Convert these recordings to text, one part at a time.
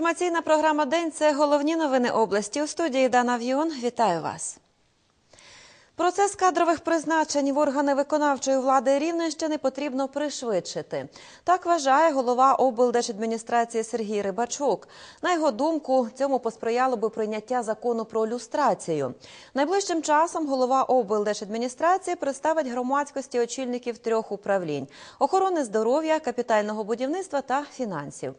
інформаційна програма День. Це головні новини області. У студії Дана В'юн. Вітаю вас. Процес кадрових призначень в органи виконавчої влади Рівненщини потрібно пришвидшити. Так вважає голова облдержадміністрації Сергій Рибачук. На його думку, цьому посприяло би прийняття закону про люстрацію. Найближчим часом голова облдержадміністрації представить громадськості очільників трьох управлінь: охорони здоров'я, капітального будівництва та фінансів.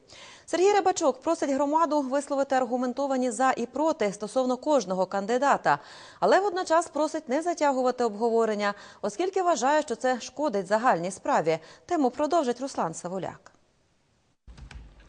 Сергій Рибачок просить громаду висловити аргументовані за і проти стосовно кожного кандидата, але водночас просить не затягувати обговорення, оскільки вважає, що це шкодить загальній справі. Тему продовжить Руслан Савуляк.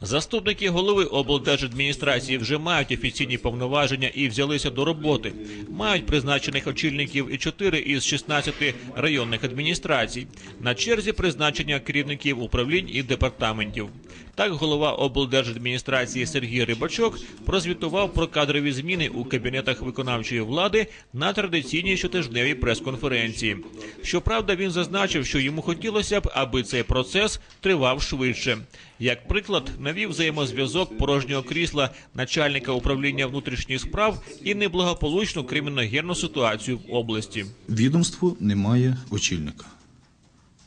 Заступники голови облдержадміністрації вже мають офіційні повноваження і взялися до роботи. Мають призначених очільників і 4 із 16 районних адміністрацій. На черзі призначення керівників управлінь і департаментів. Так, голова облдержадміністрації Сергій Рибачок прозвітував про кадрові зміни у кабінетах виконавчої влади на традиційній щотижневій прес-конференції. Щоправда, він зазначив, що йому хотілося б, аби цей процес тривав швидше. Як приклад, навів взаємозв'язок порожнього крісла начальника управління внутрішніх справ і неблагополучну криміногенну ситуацію в області. Відомство не має очільника.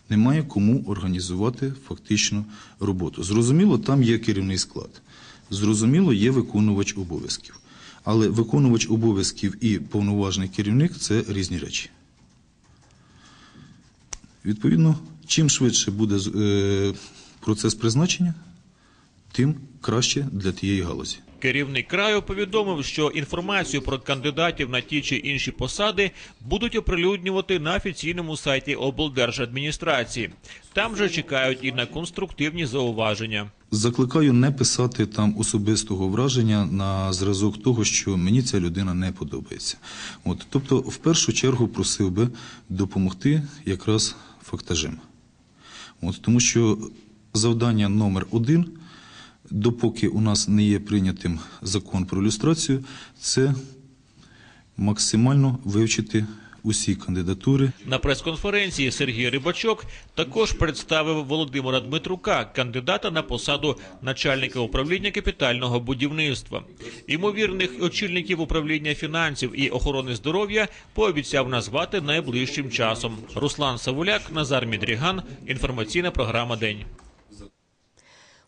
Немає кому організувати фактично роботу. Зрозуміло, там є керівний склад. Зрозуміло, є виконувач обов'язків. Але виконувач обов'язків і повноважний керівник це різні речі. Відповідно, чим швидше буде е, процес призначення, тим краще для тієї галузі. Керівник краю повідомив, що інформацію про кандидатів на ті чи інші посади будуть оприлюднювати на офіційному сайті облдержадміністрації. Там же чекають і на конструктивні зауваження. Закликаю не писати там особистого враження на зразок того, що мені ця людина не подобається. От, тобто, в першу чергу просив би допомогти якраз фактажем. От, тому що завдання номер один, допоки у нас не є прийнятим закон про люстрацію, це максимально вивчити усі кандидатури, На прес-конференції Сергій Рибачок також представив Володимира Дмитрука, кандидата на посаду начальника управління капітального будівництва. Імовірних очільників управління фінансів і охорони здоров'я пообіцяв назвати найближчим часом. Руслан Савуляк, Назар Мідріган. Інформаційна програма День.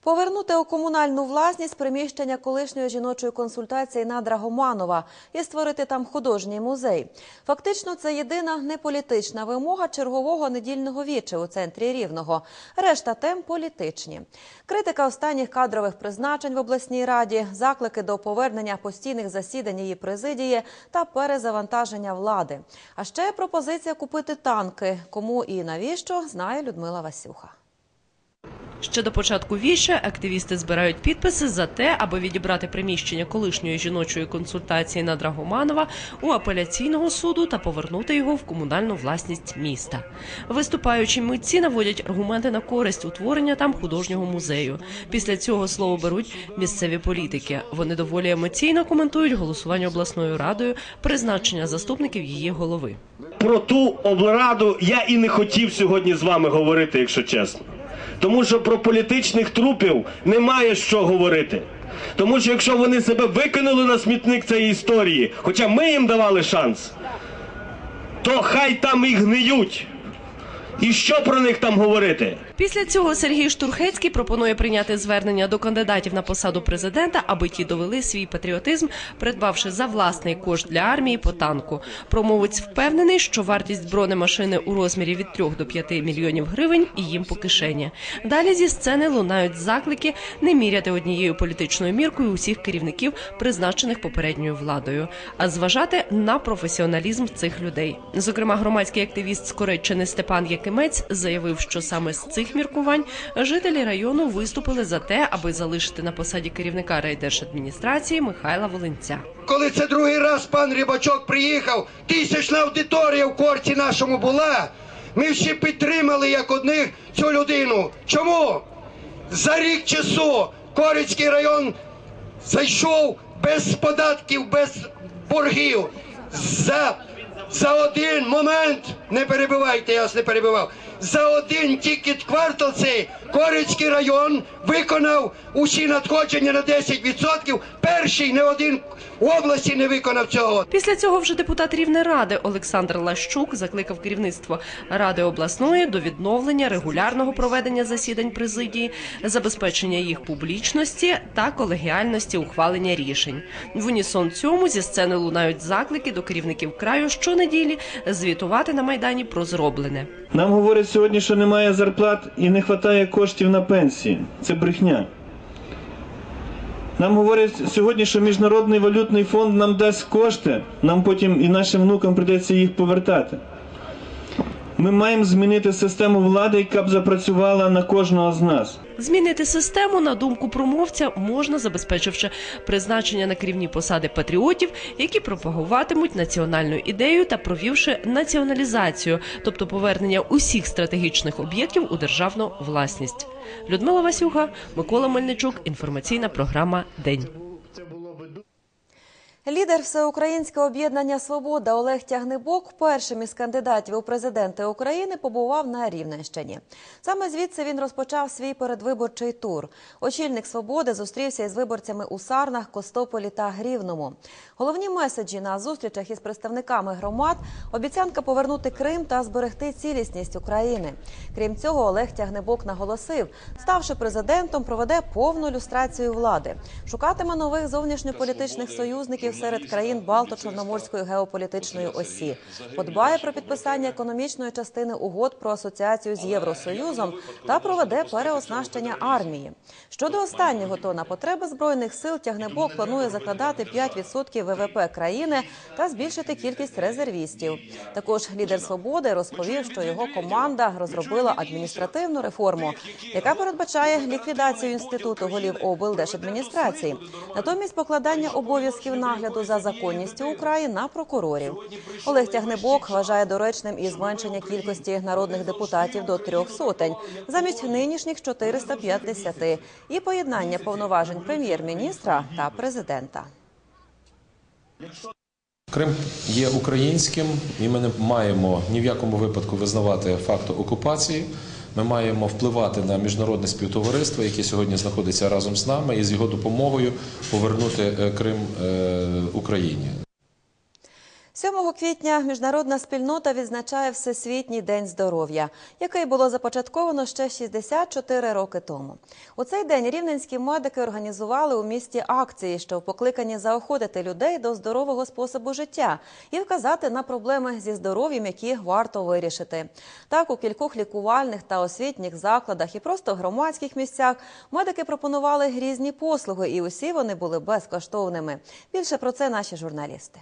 Повернути у комунальну власність приміщення колишньої жіночої консультації на Драгоманова і створити там художній музей. Фактично, це єдина неполітична вимога чергового недільного віче у центрі Рівного. Решта тем політичні. Критика останніх кадрових призначень в обласній раді, заклики до повернення постійних засідань її президії та перезавантаження влади. А ще пропозиція купити танки. Кому і навіщо знає Людмила Васюха. Ще до початку віча активісти збирають підписи за те, аби відібрати приміщення колишньої жіночої консультації на Драгоманова у апеляційного суду та повернути його в комунальну власність міста. Виступаючі митці наводять аргументи на користь утворення там художнього музею. Після цього слово беруть місцеві політики. Вони доволі емоційно коментують голосування обласною радою, призначення заступників її голови. Про ту облраду я і не хотів сьогодні з вами говорити, якщо чесно. Тому що про політичних трупів немає що говорити. Тому що якщо вони себе викинули на смітник цієї історії, хоча ми їм давали шанс, то хай там і гниють. І що про них там говорити? Після цього Сергій Штурхецький пропонує прийняти звернення до кандидатів на посаду президента, аби ті довели свій патріотизм, придбавши за власний кошт для армії по танку. Промовець впевнений, що вартість бронемашини у розмірі від 3 до 5 мільйонів гривень і їм по кишені. Далі зі сцени лунають заклики не міряти однією політичною міркою усіх керівників, призначених попередньою владою, а зважати на професіоналізм цих людей. Зокрема, громадський активіст з Кореччини Степан Якимець заявив, що саме з цих міркувань жителі району виступили за те, аби залишити на посаді керівника райдержадміністрації Михайла Волинця. Коли це другий раз пан Рибачок приїхав, тисячна аудиторія в корті нашому була. Ми всі підтримали як одних цю людину. Чому? За рік часу Корицький район зайшов без податків, без боргів. За, за один момент, не перебивайте, я вас не перебивав. За один тільки квартал цей Корицький район виконав усі надходження на 10%. Перший не один в області не виконав цього. Після цього вже депутат Рівнеради Олександр Лащук закликав керівництво Ради обласної до відновлення регулярного проведення засідань президії, забезпечення їх публічності та колегіальності ухвалення рішень. В унісон цьому зі сцени лунають заклики до керівників краю щонеділі звітувати на майдані про зроблене. Нам говорять сьогодні, що немає зарплат і не вистачає коштів на пенсії. Це брехня. Нам говорять сьогодні, що Міжнародний валютний фонд нам дасть кошти, нам потім і нашим внукам прийдеться їх повертати. Ми маємо змінити систему влади, яка б запрацювала на кожного з нас. Змінити систему, на думку промовця, можна забезпечивши призначення на керівні посади патріотів, які пропагуватимуть національну ідею та провівши націоналізацію, тобто повернення усіх стратегічних об'єктів у державну власність. Людмила Васюга, Микола Мельничук. Інформаційна програма День. Лідер Всеукраїнського об'єднання Свобода Олег Тягнебок першим із кандидатів у президенти України побував на Рівненщині. Саме звідси він розпочав свій передвиборчий тур. Очільник свободи зустрівся із виборцями у Сарнах, Костополі та Грівному. Головні меседжі на зустрічах із представниками громад обіцянка повернути Крим та зберегти цілісність України. Крім цього, Олег Тягнебок наголосив, ставши президентом, проведе повну люстрацію влади, шукатиме нових зовнішньополітичних союзників серед країн Балто-Чорноморської геополітичної осі, подбає про підписання економічної частини угод про асоціацію з Євросоюзом та проведе переоснащення армії. Щодо останнього, то на потреби збройних сил Тягнебок планує закладати 5% ВВП країни та збільшити кількість резервістів. Також лідер свободи розповів, що його команда розробила адміністративну реформу, яка передбачає ліквідацію інституту голів облдержадміністрації, натомість покладання обов'язків нагляду за законністю у краї на прокурорів. Олег Тягнебок вважає доречним і зменшення кількості народних депутатів до трьох сотень замість нинішніх 450 і поєднання повноважень прем'єр-міністра та президента. Крим є українським, і ми не маємо ні в якому випадку визнавати факт окупації. Ми маємо впливати на міжнародне співтовариство, яке сьогодні знаходиться разом з нами, і з його допомогою повернути е, Крим е, Україні. 7 квітня міжнародна спільнота відзначає Всесвітній день здоров'я, який було започатковано ще 64 роки тому. У цей день рівненські медики організували у місті акції, що покликані заохотити людей до здорового способу життя і вказати на проблеми зі здоров'ям, які варто вирішити. Так, у кількох лікувальних та освітніх закладах і просто громадських місцях медики пропонували різні послуги, і усі вони були безкоштовними. Більше про це наші журналісти.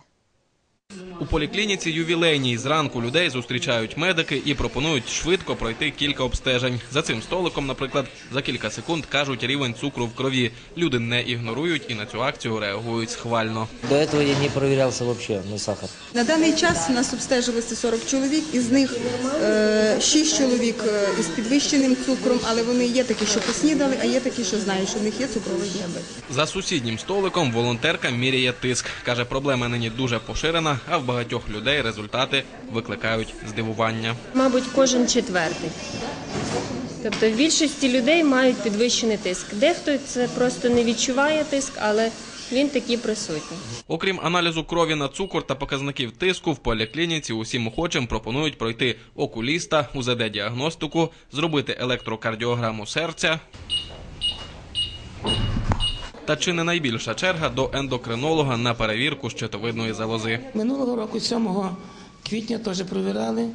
У поліклініці ювілейній зранку людей зустрічають медики і пропонують швидко пройти кілька обстежень. За цим столиком, наприклад, за кілька секунд кажуть рівень цукру в крові. Люди не ігнорують і на цю акцію реагують схвально. До этого я не проверялся вообще на сахар. На даний час у нас обстежувалося 40 чоловік, із них е, 6 чоловік е, із підвищеним цукром, але вони є такі, що поснідали, а є такі, що знають, що в них є цукровий діабет. За сусіднім столиком волонтерка міряє тиск. Каже, проблема нині дуже поширена, а в багатьох людей результати викликають здивування. Мабуть, кожен четвертий. Тобто в більшості людей мають підвищений тиск. Дехто це просто не відчуває тиск, але він таки присутній. Окрім аналізу крові на цукор та показників тиску, в поліклініці усім охочим пропонують пройти окуліста, УЗД-діагностику, зробити електрокардіограму серця. Та чи не найбільша черга до ендокринолога на перевірку щитовидної залози? Минулого року, 7 квітня, теж провіряли.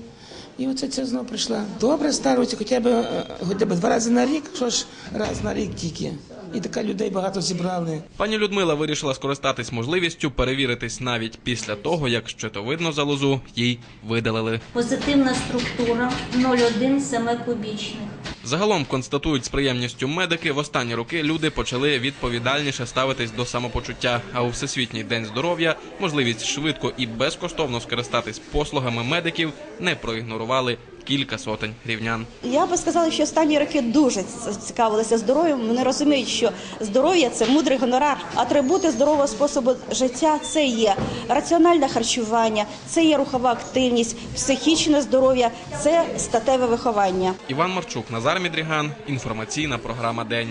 І оце це знову прийшла. Добре ставиться хоча б, е, хоча б два рази на рік, що ж раз на рік тільки. І така людей багато зібрали. Пані Людмила вирішила скористатись можливістю перевіритись навіть після того, як щитовидну залозу їй видалили. Позитивна структура 0,1 семикубічних. Загалом констатують з приємністю медики. В останні роки люди почали відповідальніше ставитись до самопочуття. А у всесвітній день здоров'я можливість швидко і безкоштовно скористатись послугами медиків не проігнорували кілька сотень рівнян. Я би сказала, що останні роки дуже цікавилися здоров'ям. Вони розуміють, що здоров'я це мудрий гонорар. Атрибути здорового способу життя це є раціональне харчування, це є рухова активність, психічне здоров'я, це статеве виховання. Іван Марчук, Назар Мідріган. Інформаційна програма День.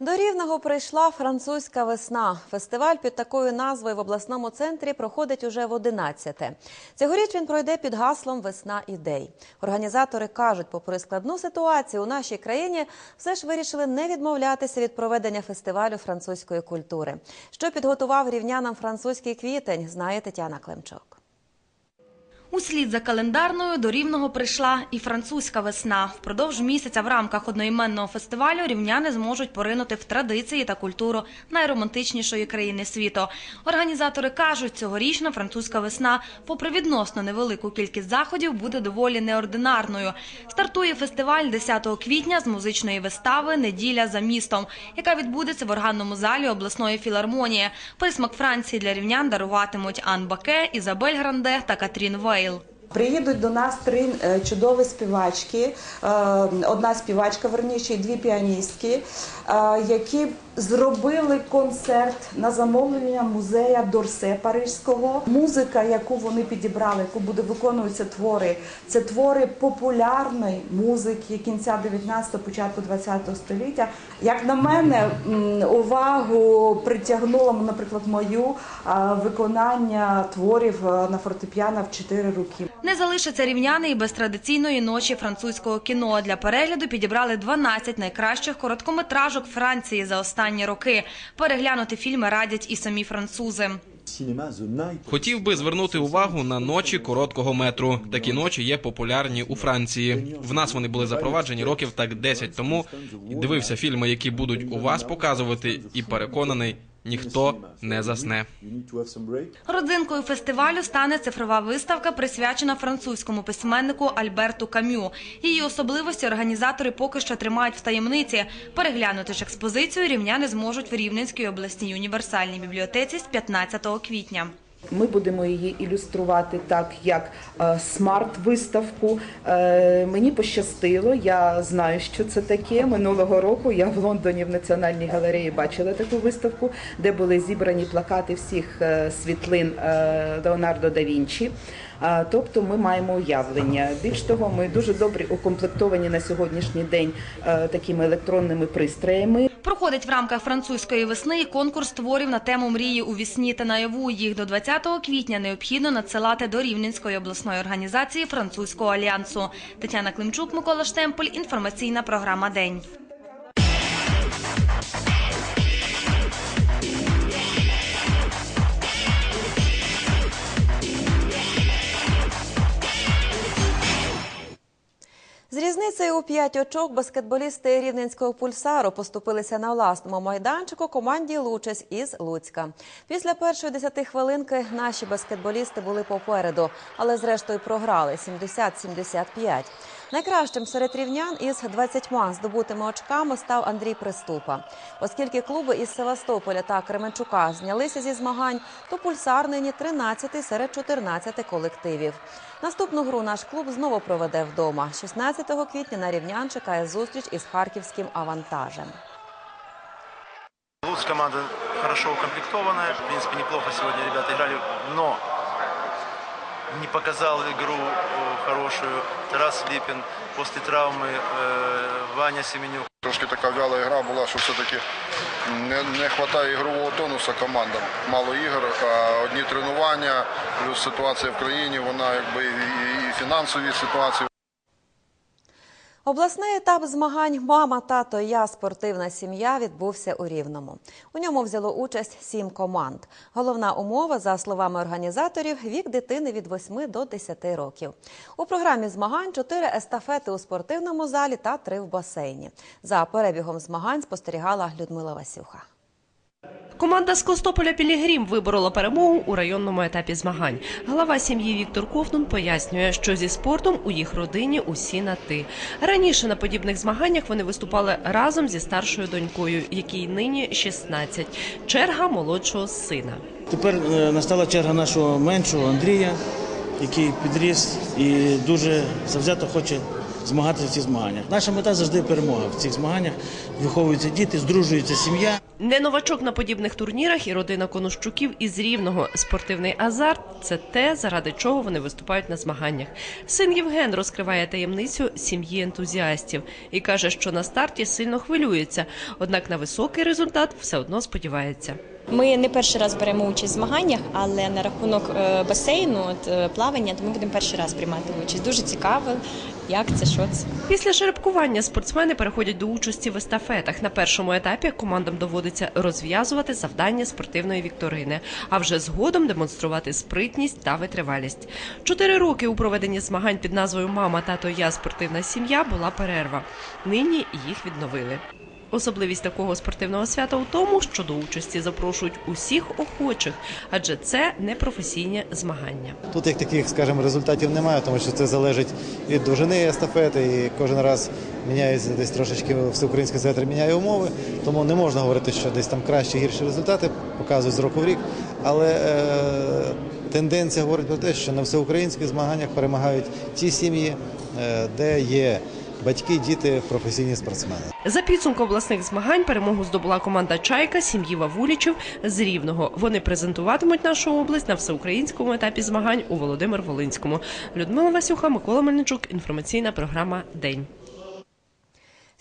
До Рівного прийшла французька весна. Фестиваль під такою назвою в обласному центрі проходить уже в 11-те. Цьогоріч він пройде під гаслом Весна ідей. Організатори кажуть, попри складну ситуацію у нашій країні, все ж вирішили не відмовлятися від проведення фестивалю французької культури. Що підготував рівнянам французький квітень, знає Тетяна Климчук. Услід за календарною до Рівного прийшла і французька весна. Впродовж місяця в рамках одноіменного фестивалю рівняни зможуть поринути в традиції та культуру найромантичнішої країни світу. Організатори кажуть, цьогорічна французька весна, попри відносно невелику кількість заходів, буде доволі неординарною. Стартує фестиваль 10 квітня з музичної вистави Неділя за містом, яка відбудеться в органному залі обласної філармонії. Присмак Франції для рівнян даруватимуть Ан Баке, Ізабель Гранде та Катрін Вейл. Приїдуть до нас три е, чудові співачки, е, одна співачка, верніше, і дві піаністки, е, які зробили концерт на замовлення музея Дорсе Парижського. Музика, яку вони підібрали, яку буде виконуватися твори, це твори популярної музики кінця 19-го, початку 20-го століття. Як на мене, увагу притягнуло, наприклад, мою виконання творів на фортепіано в 4 роки. Не залишаться рівняни і без традиційної ночі французького кіно. Для перегляду підібрали 12 найкращих короткометражок Франції за останні роки. Переглянути фільми радять і самі французи. Хотів би звернути увагу на ночі короткого метру. Такі ночі є популярні у Франції. В нас вони були запроваджені років так 10 тому. Дивився фільми, які будуть у вас показувати, і переконаний, ніхто не засне. Родзинкою фестивалю стане цифрова виставка, присвячена французькому письменнику Альберту Кам'ю. Її особливості організатори поки що тримають в таємниці. Переглянути ж експозицію рівняни зможуть в Рівненській обласній універсальній бібліотеці з 15 квітня. Ми будемо її ілюструвати так, як е, смарт-виставку. Е, мені пощастило, я знаю, що це таке. Минулого року я в Лондоні в Національній галереї бачила таку виставку, де були зібрані плакати всіх е, світлин Леонардо да Вінчі. Тобто ми маємо уявлення. Більш того, ми дуже добре укомплектовані на сьогоднішній день такими електронними пристроями. Проходить в рамках французької весни конкурс творів на тему мрії у вісні та наяву. Їх до 20 квітня необхідно надсилати до Рівненської обласної організації французького альянсу. Тетяна Климчук, Микола Штемпель. Інформаційна програма День. Різницею у п'ять очок баскетболісти рівненського пульсару поступилися на власному майданчику команді Лучець із Луцька. Після першої 10 хвилинки наші баскетболісти були попереду, але зрештою програли 70-75. Найкращим серед рівнян із 20 здобутими очками став Андрій Приступа. Оскільки клуби із Севастополя та Кременчука знялися зі змагань, то пульсар нині 13-й серед 14 колективів. Наступну гру наш клуб знову проведе вдома. 16 квітня на рівнян чекає зустріч із харківським авантажем. Луцк команда хорошо укомплектованная. В принципе, неплохо сегодня ребята играли, но не показал игру э, хорошую. Тарас Липин после травмы, э, Ваня Семенюк. Трошки така вяла гра була, що все-таки не, не вистачає ігрового тонуса командам. Мало ігор, а одні тренування, плюс ситуація в країні, вона якби і, і фінансові ситуації. Обласний етап змагань Мама, тато, я спортивна сім'я відбувся у Рівному. У ньому взяло участь сім команд. Головна умова, за словами організаторів, вік дитини від 8 до 10 років. У програмі змагань чотири естафети у спортивному залі та три в басейні. За перебігом змагань спостерігала Людмила Васюха. Команда з Костополя Пілігрім виборола перемогу у районному етапі змагань. Глава сім'ї Віктор Ковтун пояснює, що зі спортом у їх родині усі на ти. Раніше на подібних змаганнях вони виступали разом зі старшою донькою, якій нині 16. Черга молодшого сина. Тепер е, настала черга нашого меншого Андрія. який підріс і дуже завзято хоче змагатися в цих змаганнях. Наша мета завжди перемога. В цих змаганнях виховуються діти, здружується сім'я. Не новачок на подібних турнірах і родина Конощуків із Рівного. Спортивний азарт це те, заради чого вони виступають на змаганнях. Син Євген розкриває таємницю сім'ї ентузіастів і каже, що на старті сильно хвилюється, однак на високий результат все одно сподівається. Ми не перший раз беремо участь в змаганнях, але на рахунок е, басейну, е, плавання, то ми будемо перший раз приймати участь. Дуже цікаво, як це, що це. Після жеребкування спортсмени переходять до участі в естафетах. На першому етапі командам доводиться розв'язувати завдання спортивної вікторини, а вже згодом демонструвати спритність та витривалість. Чотири роки у проведенні змагань під назвою Мама, тато, я спортивна сім'я була перерва. Нині їх відновили. Особливість такого спортивного свята у тому, що до участі запрошують усіх охочих, адже це не професійні змагання. Тут як таких, скажімо, результатів немає, тому що це залежить від довжини естафети, і кожен раз міняється десь трошечки всеукраїнський центр міняє умови, тому не можна говорити, що десь там кращі гірші результати показують з року в рік. Але е, тенденція говорить про те, що на всеукраїнських змаганнях перемагають ті сім'ї, е, де є батьки, діти, професійні спортсмени. За підсумком обласних змагань перемогу здобула команда Чайка сім'ї Вавулічів з Рівного. Вони презентуватимуть нашу область на всеукраїнському етапі змагань у Володимир-Волинському. Людмила Васюха, Микола Мельничук. Інформаційна програма День.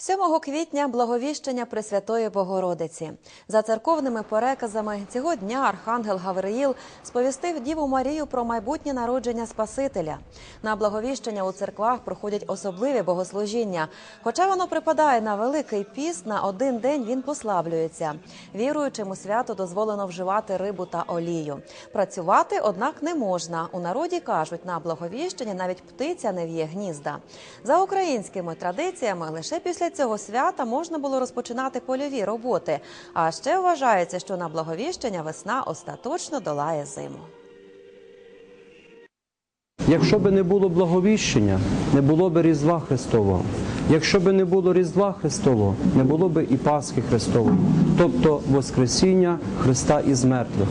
7 квітня благовіщення Пресвятої Богородиці. За церковними переказами цього дня архангел Гавриїл сповістив Діву Марію про майбутнє народження Спасителя. На благовіщення у церквах проходять особливі богослужіння. Хоча воно припадає на великий піст, на один день він послаблюється. Віруючим свято дозволено вживати рибу та олію. Працювати, однак, не можна. У народі кажуть, на благовіщення навіть птиця не в'є гнізда. За українськими традиціями, лише після цього свята можна було розпочинати польові роботи. А ще вважається, що на благовіщення весна остаточно долає зиму. Якщо би не було благовіщення, не було би Різдва Христового. Якщо би не було Різдва Христового, не було би і Пасхи Христової, тобто Воскресіння Христа із мертвих.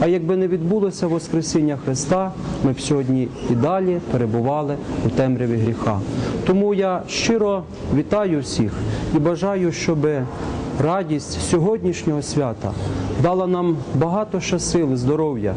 А якби не відбулося Воскресіння Христа, ми б сьогодні і далі перебували у темряві гріха. Тому я щиро вітаю всіх і бажаю, щоб радість сьогоднішнього свята дала нам багато сил, здоров'я.